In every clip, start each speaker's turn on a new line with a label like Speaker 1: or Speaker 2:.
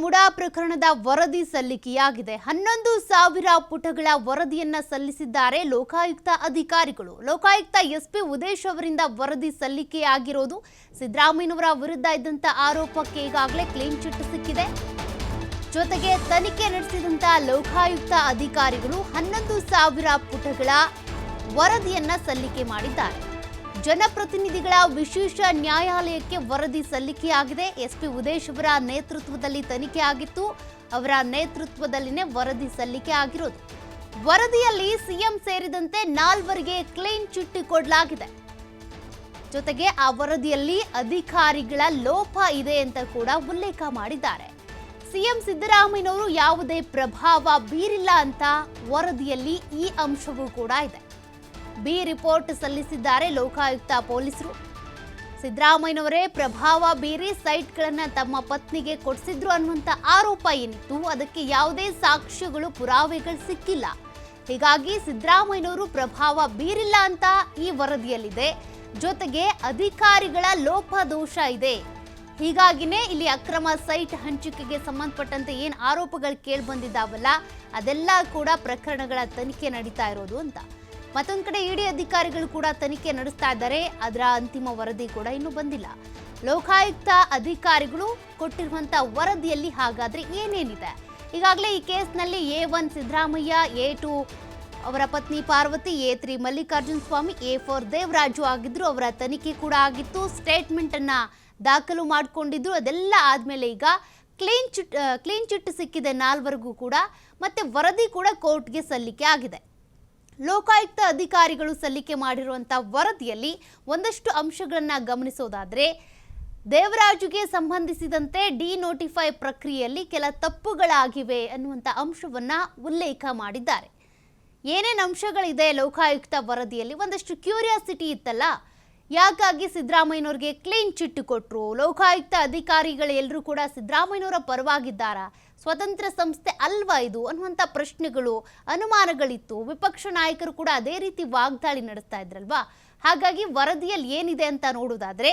Speaker 1: ಮುಡಾ ಪ್ರಕರಣದ ವರದಿ ಸಲ್ಲಿಕೆಯಾಗಿದೆ. ಹನ್ನೊಂದು ಸಾವಿರ ಪುಟಗಳ ವರದಿಯನ್ನ ಸಲ್ಲಿಸಿದ್ದಾರೆ ಲೋಕಾಯುಕ್ತ ಅಧಿಕಾರಿಗಳು. ಲೋಕಾಯುಕ್ತ ಎಸ್ಪಿ ಉದೇಶ್ ಅವರಿಂದ ವರದಿ ಸಲ್ಲಿಕೆಯಾಗಿರೋದು ಸಿದ್ದರಾಮಯ್ಯನವರ ವಿರುದ್ಧ ಇದ್ದಂತ ಆರೋಪಕ್ಕೆ ಈಗಾಗಲೇ ಕ್ಲೀನ್ ಚಿಟ್ ಸಿಕ್ಕಿದೆ. ಜೊತೆಗೆ ತನಿಖೆ ನಡೆಸಿದಂತ ಲೋಕಾಯುಕ್ತ ಅಧಿಕಾರಿಗಳು ಹನ್ನೊಂದು ಸಾವಿರ ಪುಟಗಳ ವರದಿಯನ್ನ ಸಲ್ಲಿಕೆ ಮಾಡಿದ್ದಾರೆ. ಜನಪ್ರತಿನಿಧಿಗಳ ವಿಶೇಷ ನ್ಯಾಯಾಲಯಕ್ಕೆ ವರದಿ ಸಲ್ಲಿಕೆಯಾಗಿದೆ. ಎಸ್ಪಿ ಉದೇಶ್ ಅವರ ನೇತೃತ್ವದಲ್ಲಿ ತನಿಖೆ ಆಗಿತ್ತು. ಅವರ ನೇತೃತ್ವದಲ್ಲಿನೇ ವರದಿ ಸಲ್ಲಿಕೆ ಆಗಿರೋದು. ವರದಿಯಲ್ಲಿ ಸಿಎಂ ಸೇರಿದಂತೆ ನಾಲ್ವರಿಗೆ ಕ್ಲೀನ್ ಚಿಟ್ ಕೊಡಲಾಗಿದೆ. ಜೊತೆಗೆ ಆ ವರದಿಯಲ್ಲಿ ಅಧಿಕಾರಿಗಳ ಲೋಪ ಇದೆ ಅಂತ ಕೂಡ ಉಲ್ಲೇಖ ಮಾಡಿದ್ದಾರೆ. ಸಿಎಂ ಸಿದ್ದರಾಮಯ್ಯನವರು ಯಾವುದೇ ಪ್ರಭಾವ ಬೀರಿಲ್ಲ ಅಂತ ವರದಿಯಲ್ಲಿ ಈ ಅಂಶವೂ ಕೂಡ ಇದೆ. ಬಿ ರಿಪೋರ್ಟ್ ಸಲ್ಲಿಸಿದ್ದಾರೆ ಲೋಕಾಯುಕ್ತ ಪೊಲೀಸರು. ಸಿದ್ದರಾಮಯ್ಯನವರೇ ಪ್ರಭಾವ ಬೀರಿ ಸೈಟ್ಗಳನ್ನು ತಮ್ಮ ಪತ್ನಿಗೆ ಕೊಡಿಸಿದ್ರು ಅನ್ನುವಂಥ ಆರೋಪ ಏನಿತ್ತು? ಅದಕ್ಕೆ ಯಾವುದೇ ಸಾಕ್ಷ್ಯಗಳು, ಪುರಾವೆಗಳು ಸಿಕ್ಕಿಲ್ಲ. ಹೀಗಾಗಿ ಸಿದ್ದರಾಮಯ್ಯನವರು ಪ್ರಭಾವ ಬೀರಿಲ್ಲ ಅಂತ ಈ ವರದಿಯಲ್ಲಿದೆ. ಜೊತೆಗೆ ಅಧಿಕಾರಿಗಳ ಲೋಪದೋಷ ಇದೆ. ಹೀಗಾಗಿನೇ ಇಲ್ಲಿ ಅಕ್ರಮ ಸೈಟ್ ಹಂಚಿಕೆಗೆ ಸಂಬಂಧಪಟ್ಟಂತೆ ಏನು ಆರೋಪಗಳು ಕೇಳಿಬಂದಿದ್ದಾವಲ್ಲ, ಅದೆಲ್ಲ ಕೂಡ ಪ್ರಕರಣಗಳ ತನಿಖೆ ನಡೀತಾ ಇರೋದು ಅಂತ. ಮತ್ತೊಂದು ಕಡೆ ಇಡಿ ಅಧಿಕಾರಿಗಳು ಕೂಡ ತನಿಖೆ ನಡೆಸ್ತಾ ಇದ್ದಾರೆ. ಅದರ ಅಂತಿಮ ವರದಿ ಕೂಡ ಇನ್ನೂ ಬಂದಿಲ್ಲ. ಲೋಕಾಯುಕ್ತ ಅಧಿಕಾರಿಗಳು ಕೊಟ್ಟಿರುವಂತ ವರದಿಯಲ್ಲಿ ಹಾಗಾದ್ರೆ ಏನೇನಿದೆ? ಈಗಾಗಲೇ ಈ ಕೇಸ್ನಲ್ಲಿ A one Siddaramaiah, A two ಅವರ ಪತ್ನಿ Parvathi, A three Mallikarjuna Swamy, A four Devaraju ಆಗಿದ್ರು ಅವರ ತನಿಖೆ ಕೂಡ ಆಗಿತ್ತು. ಸ್ಟೇಟ್ಮೆಂಟ್ ಅನ್ನ ದಾಖಲು ಮಾಡಿಕೊಂಡಿದ್ರು. ಅದೆಲ್ಲ ಆದಮೇಲೆ ಈಗ ಕ್ಲೀನ್ ಚಿಟ್ ಕ್ಲೀನ್ ಚಿಟ್ ಸಿಕ್ಕಿದೆ ನಾಲ್ವರೆಗೂ ಕೂಡ. ಮತ್ತೆ ವರದಿ ಕೂಡ ಕೋರ್ಟ್ಗೆ ಸಲ್ಲಿಕೆ ಆಗಿದೆ. ಲೋಕಾಯುಕ್ತ ಅಧಿಕಾರಿಗಳು ಸಲ್ಲಿಕೆ ಮಾಡಿರುವಂಥ ವರದಿಯಲ್ಲಿ ಒಂದಷ್ಟು ಅಂಶಗಳನ್ನು ಗಮನಿಸೋದಾದರೆ, ದೇವರಾಜುಗೆ ಸಂಬಂಧಿಸಿದಂತೆ ಡಿ ನೋಟಿಫೈ ಪ್ರಕ್ರಿಯೆಯಲ್ಲಿ ಕೆಲ ತಪ್ಪುಗಳಾಗಿವೆ ಅನ್ನುವಂಥ ಅಂಶವನ್ನ ಉಲ್ಲೇಖ ಮಾಡಿದ್ದಾರೆ. ಏನೇನು ಅಂಶಗಳಿದೆ ಲೋಕಾಯುಕ್ತ ವರದಿಯಲ್ಲಿ? ಒಂದಷ್ಟು ಕ್ಯೂರಿಯಾಸಿಟಿ ಇತ್ತಲ್ಲ? ಯಾಕಾಗಿ ಸಿದ್ದರಾಮಯ್ಯನವ್ರಿಗೆ ಕ್ಲೀನ್ ಚಿಟ್ ಕೊಟ್ಟರು ಲೋಕಾಯುಕ್ತ ಅಧಿಕಾರಿಗಳು ಎಲ್ಲರೂ ಕೂಡ ಸಿದ್ದರಾಮಯ್ಯನವರ ಪರವಾಗಿದ್ದಾರಾ? ಸ್ವತಂತ್ರ ಸಂಸ್ಥೆ ಅಲ್ವಾ ಇದು ಅನ್ನುವಂಥ ಪ್ರಶ್ನೆಗಳು, ಅನುಮಾನಗಳಿತ್ತು. ವಿಪಕ್ಷ ನಾಯಕರು ಕೂಡ ಅದೇ ರೀತಿ ವಾಗ್ದಾಳಿ ನಡೆಸ್ತಾ ಇದ್ರಲ್ವಾ? ಹಾಗಾಗಿ ವರದಿಯಲ್ಲಿ ಏನಿದೆ ಅಂತ ನೋಡೋದಾದರೆ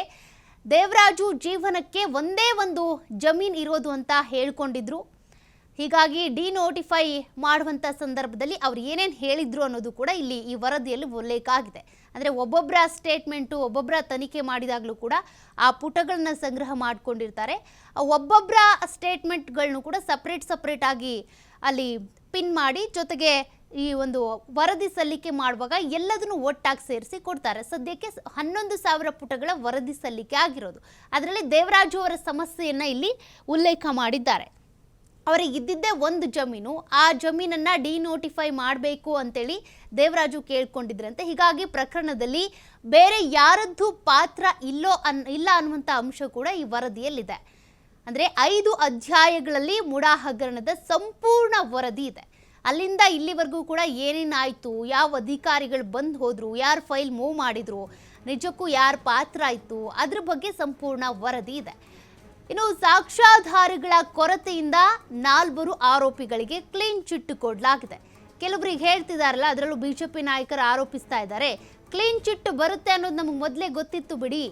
Speaker 1: ದೇವರಾಜು ಜೀವನಕ್ಕೆ ಒಂದೇ ಒಂದು ಜಮೀನು ಇರೋದು ಅಂತ ಹೇಳ್ಕೊಂಡಿದ್ರು. ಹೀಗಾಗಿ ಡಿನೋಟಿಫೈ ಮಾಡುವಂಥ ಸಂದರ್ಭದಲ್ಲಿ ಅವ್ರು ಏನೇನು ಹೇಳಿದ್ರು ಅನ್ನೋದು ಕೂಡ ಇಲ್ಲಿ ಈ ವರದಿಯಲ್ಲಿ ಉಲ್ಲೇಖ ಆಗಿದೆ. ಅಂದರೆ ಒಬ್ಬೊಬ್ಬರ ಸ್ಟೇಟ್ಮೆಂಟು ಒಬ್ಬೊಬ್ಬರ ತನಿಖೆ ಮಾಡಿದಾಗಲೂ ಕೂಡ ಆ ಪುಟಗಳನ್ನ ಸಂಗ್ರಹ ಮಾಡಿಕೊಂಡಿರ್ತಾರೆ. ಒಬ್ಬೊಬ್ಬರ ಸ್ಟೇಟ್ಮೆಂಟ್ಗಳನ್ನು ಕೂಡ ಸಪ್ರೇಟ್ ಸಪ್ರೇಟ್ ಆಗಿ ಅಲ್ಲಿ ಪಿನ್ ಮಾಡಿ ಜೊತೆಗೆ ಈ ಒಂದು ವರದಿ ಸಲ್ಲಿಕೆ ಮಾಡುವಾಗ ಎಲ್ಲದನ್ನು ಒಟ್ಟಾಗಿ ಸೇರಿಸಿ ಕೊಡ್ತಾರೆ. ಸದ್ಯಕ್ಕೆ ಹನ್ನೊಂದು ಸಾವಿರ ಪುಟಗಳ ವರದಿ ಸಲ್ಲಿಕೆ ಆಗಿರೋದು. ಅದರಲ್ಲಿ ದೇವರಾಜು ಅವರ ಸಮಸ್ಯೆಯನ್ನು ಇಲ್ಲಿ ಉಲ್ಲೇಖ ಮಾಡಿದ್ದಾರೆ. ಅವರಿಗೆ ಇದ್ದಿದ್ದೇ ಒಂದು ಜಮೀನು, ಆ ಜಮೀನನ್ನ ಡಿನೋಟಿಫೈ ಮಾಡಬೇಕು ಅಂತೇಳಿ ದೇವರಾಜು ಕೇಳ್ಕೊಂಡಿದ್ರಂತೆ. ಹೀಗಾಗಿ ಪ್ರಕರಣದಲ್ಲಿ ಬೇರೆ ಯಾರದ್ದು ಪಾತ್ರ ಇಲ್ಲೋ ಅನ್, ಇಲ್ಲ ಅನ್ನುವಂಥ ಅಂಶ ಕೂಡ ಈ ವರದಿಯಲ್ಲಿದೆ. ಅಂದರೆ ಐದು ಅಧ್ಯಾಯಗಳಲ್ಲಿ ಮುಡಾ ಹಗರಣದ ಸಂಪೂರ್ಣ ವರದಿ ಇದೆ. ಅಲ್ಲಿಂದ ಇಲ್ಲಿವರೆಗೂ ಕೂಡ ಏನೇನಾಯಿತು, ಯಾವ ಅಧಿಕಾರಿಗಳು ಬಂದು ಹೋದ್ರು, ಯಾರು ಫೈಲ್ ಮೂವ್ ಮಾಡಿದ್ರು, ನಿಜಕ್ಕೂ ಯಾರ ಪಾತ್ರ ಆಯಿತು, ಅದ್ರ ಬಗ್ಗೆ ಸಂಪೂರ್ಣ ವರದಿ ಇದೆ. ಇನ್ನು ಸಾಕ್ಷ್ಯಾಧಾರಗಳ ಕೊರತೆಯಿಂದ ನಾಲ್ವರು ಆರೋಪಿಗಳಿಗೆ ಕ್ಲೀನ್ ಚಿಟ್ ಕೊಡಲಾಗಿದೆ. ಕೆಲವರಿಗೆ ಹೇಳ್ತಿದಾರಲ್ಲ, ಅದರಲ್ಲೂ ಬಿಜೆಪಿ ನಾಯಕರು ಆರೋಪಿಸ್ತಾ ಇದ್ದಾರೆ. ಕ್ಲೀನ್ ಚಿಟ್ ಬರುತ್ತೆ ಅನ್ನೋದು ನಮಗೆ ಮೊದಲೇ ಗೊತ್ತಿತ್ತು ಬಿಡಿ.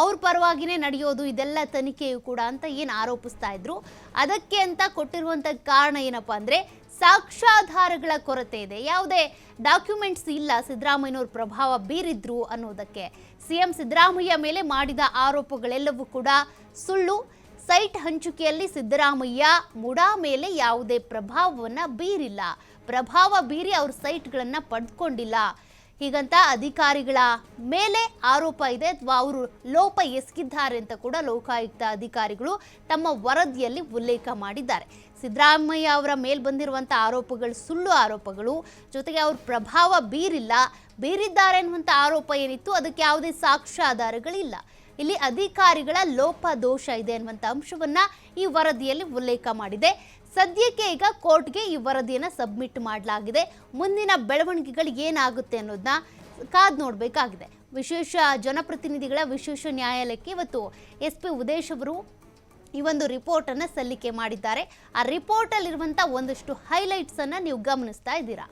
Speaker 1: ಅವ್ರ ಪರವಾಗಿನೇ ನಡೆಯೋದು, ಇದೆಲ್ಲ ತನಿಖೆಯು ಕೂಡ ಅಂತ ಏನು ಆರೋಪಿಸ್ತಾ ಇದ್ರು. ಅದಕ್ಕೆ ಅಂತ ಕೊಟ್ಟಿರುವಂಥ ಕಾರಣ ಏನಪ್ಪ ಅಂದರೆ, ಸಾಕ್ಷ್ಯಾಧಾರಗಳ ಕೊರತೆ ಇದೆ. ಯಾವುದೇ ಡಾಕ್ಯುಮೆಂಟ್ಸ್ ಇಲ್ಲ, ಸಿದ್ದರಾಮಯ್ಯನವ್ರ ಪ್ರಭಾವ ಬೀರಿದ್ರು ಅನ್ನೋದಕ್ಕೆ. ಸಿಎಂ ಸಿದ್ದರಾಮಯ್ಯ ಮೇಲೆ ಮಾಡಿದ ಆರೋಪಗಳೆಲ್ಲವೂ ಕೂಡ ಸುಳ್ಳು. ಸೈಟ್ ಹಂಚಿಕೆಯಲ್ಲಿ ಸಿದ್ದರಾಮಯ್ಯ ಮುಡಾ ಮೇಲೆ ಯಾವುದೇ ಪ್ರಭಾವವನ್ನು ಬೀರಿಲ್ಲ. ಪ್ರಭಾವ ಬೀರಿ ಅವ್ರ ಸೈಟ್ಗಳನ್ನು ಪಡೆದುಕೊಂಡಿಲ್ಲ ಹೀಗಂತ ಅಧಿಕಾರಿಗಳ ಮೇಲೆ ಆರೋಪ ಇದೆ. ಅಥವಾ ಅವರು ಲೋಪ ಎಸಗಿದ್ದಾರೆ ಅಂತ ಕೂಡ ಲೋಕಾಯುಕ್ತ ಅಧಿಕಾರಿಗಳು ತಮ್ಮ ವರದಿಯಲ್ಲಿ ಉಲ್ಲೇಖ ಮಾಡಿದ್ದಾರೆ. ಸಿದ್ದರಾಮಯ್ಯ ಅವರ ಮೇಲೆ ಬಂದಿರುವಂಥ ಆರೋಪಗಳು ಸುಳ್ಳು ಆರೋಪಗಳು. ಜೊತೆಗೆ ಅವ್ರ ಪ್ರಭಾವ ಬೀರಿಲ್ಲ. ಬೀರಿದ್ದಾರೆ ಅನ್ನುವಂಥ ಆರೋಪ ಏನಿತ್ತು? ಅದಕ್ಕೆ ಯಾವುದೇ ಸಾಕ್ಷ್ಯಾಧಾರಗಳಿಲ್ಲ. ಇಲ್ಲಿ ಅಧಿಕಾರಿಗಳ ಲೋಪ ದೋಷ ಇದೆ ಅನ್ನುವಂಥ ಅಂಶವನ್ನ ಈ ವರದಿಯಲ್ಲಿ ಉಲ್ಲೇಖ ಮಾಡಿದೆ. ಸದ್ಯಕ್ಕೆ ಈಗ ಕೋರ್ಟ್ಗೆ ಈ ವರದಿಯನ್ನು ಸಬ್ಮಿಟ್ ಮಾಡಲಾಗಿದೆ. ಮುಂದಿನ ಬೆಳವಣಿಗೆಗಳು ಏನಾಗುತ್ತೆ ಅನ್ನೋದನ್ನ ಕಾದ್ ನೋಡಬೇಕಾಗಿದೆ. ವಿಶೇಷ ಜನಪ್ರತಿನಿಧಿಗಳ ವಿಶೇಷ ನ್ಯಾಯಾಲಯಕ್ಕೆ ಇವತ್ತು ಎಸ್ ಪಿ ಉದೇಶ್ ಅವರು ಈ ಒಂದು ರಿಪೋರ್ಟನ್ನು ಸಲ್ಲಿಕೆ ಮಾಡಿದ್ದಾರೆ. ಆ ರಿಪೋರ್ಟಲ್ಲಿರುವಂಥ ಒಂದಷ್ಟು ಹೈಲೈಟ್ಸನ್ನು ನೀವು ಗಮನಿಸ್ತಾ ಇದ್ದೀರಾ?